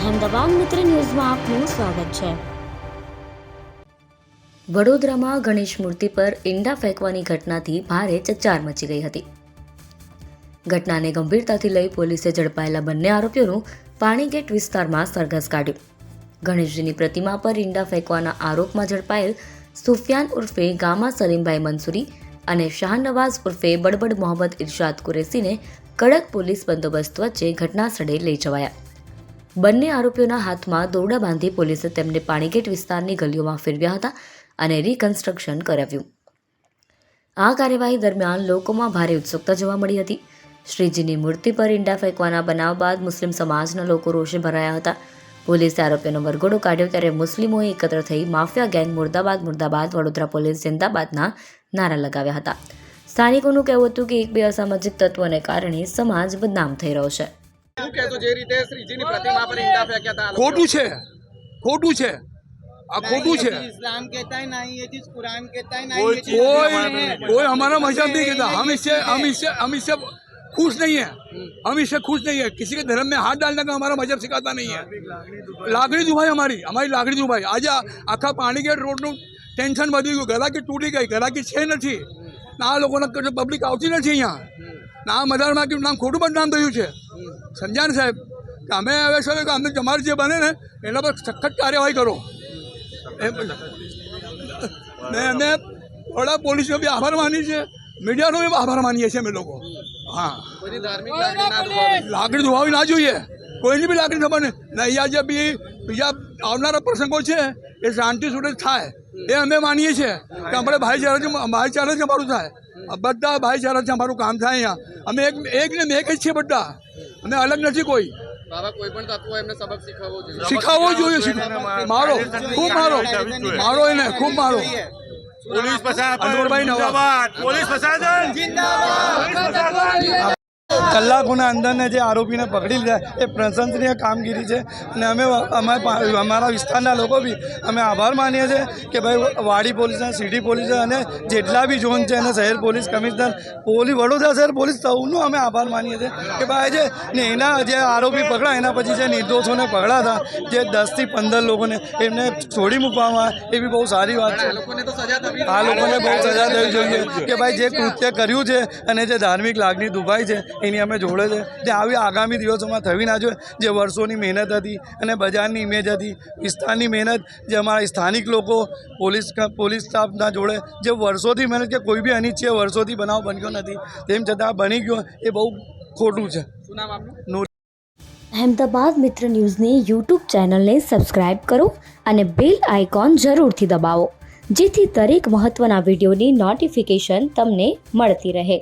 અહેમદાબાદ મિત્ર ન્યૂઝમાં આપનું સ્વાગત છે. વડોદરામાં ગણેશ મૂર્તિ પર ઈંડા ફેંકવાની ઘટનાથી ભારે ચકચાર મચી ગઈ હતી. ઘટનાને ગંભીરતાથી લઈ પોલીસે ઝડપાયેલા બંને આરોપીઓનું પાણીગેટ વિસ્તારમાં સરઘસ કાઢ્યું. ગણેશજીની પ્રતિમા પર ઈંડા ફેંકવાના આરોપમાં ઝડપાયેલ સુફિયાન ઉર્ફે ગામા સલીમભાઈ મંસૂરી અને શાહનવાઝ ઉર્ફે બડબડ મોહમ્મદ ઇરશાદ કુરેશીને કડક પોલીસ બંદોબસ્ત વચ્ચે ઘટનાસ્થળે લઈ જવાયા. બંને આરોપીઓના હાથમાં દોરડા બાંધી પોલીસે તેમને પાણીગેટ વિસ્તારની ગલીઓમાં ફેરવ્યા હતા અને રિકન્સ્ટ્રક્શન કરાવ્યું. આ કાર્યવાહી દરમિયાન લોકોમાં ભારે ઉત્સુકતા જોવા મળી હતી. શ્રીજીની મૂર્તિ પર ઈંડા ફેંકવાના બનાવ બાદ મુસ્લિમ સમાજના લોકો રોષે ભરાયા હતા. પોલીસે આરોપીઓનો વરઘોડો કાઢ્યો ત્યારે મુસ્લિમોએ એકત્ર થઈ માફિયા ગેંગ મુર્દાબાદ મુર્દાબાદ, વડોદરા પોલીસ જિંદાબાદના નારા લગાવ્યા હતા. સ્થાનિકોનું કહેવું હતું કે એક બે અસામાજિક તત્વોને કારણે સમાજ બદનામ થઈ રહ્યો છે. શું કહેશો જે રીતે શ્રીજીની પ્રતિમા પર ઈંડા ફેંક્યા હતા આ લોકો? ખોટું છે ખોટું છે આ ખોટું છે चीज इस्लाम कहता है ना ही ये चीज कुरान कहता है ना ही ये चीज कोई कोई हमारा मजहब नहीं कहता हम इससे हम इससे हम इससे खुश नहीं है हम इससे खुश नहीं है किसी के धर्म में हाथ डालने का हमारा मजहब सिखाता नहीं है લાગણી દુભાઈ અમારી અમારી લાગણી દુભાઈ આજે આ આખા પાણીગેટ રોડનું ટેન્શન વધી ગયું ગરાકી તૂટી ગઈ ગરાકી છે નથી ના આ લોકોને પબ્લિક આવતી નથી અહીંયા ના મદાર માર્કેટ નામ ખોટું બદનામ થયું છે સમજ્યા ને સાહેબ, કે અમે હવે શું કે અમને તમારે જે બને ને, એના પર સખત કાર્યવાહી કરો. ને અમે થોડા પોલીસનો બી આભાર માની છે મીડિયાનો બી આભાર માનીએ છીએ અમે લોકો. હા. લાગણી દુભાવી ના જોઈએ. કોઈની બી લાગણી ખબર ને ને અહીંયા જે બી બીજા આવનારા પ્રસંગો છે, એ શાંતિ સુધી થાય, એ અમે માનીએ છીએ. કે આપણે ભાઈચારા ભાઈચારા જ અમારું થાય. બધા ભાઈચારા છે અમારું કામ થાય અહીંયા. અમે એક એક ને એક જ છીએ બધા. અમે અલગ નથી કોઈ. બાબા કોઈ પણ તત્વો એમને શીખવવો જોઈએ. શીખાવવો જોઈએ શીખ- મારો ખૂબ મારો. મારો એને ખૂબ મારો. પોલીસ પ્રશાસન. પોલીસ પ્રશાસન. કલાકોના અંદરને જે આરોપીને પકડી લીધા એ પ્રશંસનીય કામગીરી છે. અને અમે અમે અમારા વિસ્તારના લોકો બી અમે આભાર માનીએ છીએ કે ભાઈ વાડી પોલીસ સિટી પોલીસ અને જેટલા બી ઝોન છે અને શહેર પોલીસ કમિશનર પોલીસ વડોદરા શહેર પોલીસ સૌનો અમે આભાર માનીએ છીએ કે ભાઈ જે ને એના જે આરોપી પકડા એના પછી જે નિર્દોષોને પકડાતા જે દસથી પંદર લોકોને એમને છોડી મૂકવામાં એ બી બહુ સારી વાત છે. આ લોકોને બહુ સજા થવી જોઈએ કે ભાઈ જે કૃત્ય કર્યું છે અને જે ધાર્મિક લાગણી દુભાઈ છે એની અમે જોડે છે. જે આવી આગામી દિવસોમાં થવી ના જોઈએ. જે વર્ષોની મહેનત હતી અને બજારની ઇમેજ હતી વિસ્તારની મહેનત જે અમારા સ્થાનિક લોકો પોલીસ ક- પોલીસ સ્ટાફના જોડે જે વર્ષોથી મહેનત કે કોઈ બી અનિચ્છીય વર્ષોથી બનાવ બન્યો નથી. તેમ છતાં બની ગયો એ બહુ ખોટું છે. અહેમદાબાદ મિત્ર ન્યૂઝની યુટ્યુબ ચેનલને સબસ્ક્રાઇબ કરો અને બેલ આઇકોન જરૂરથી દબાવો જેથી દરેક મહત્ત્વના વિડીયોની નોટિફિકેશન તમને મળતી રહે.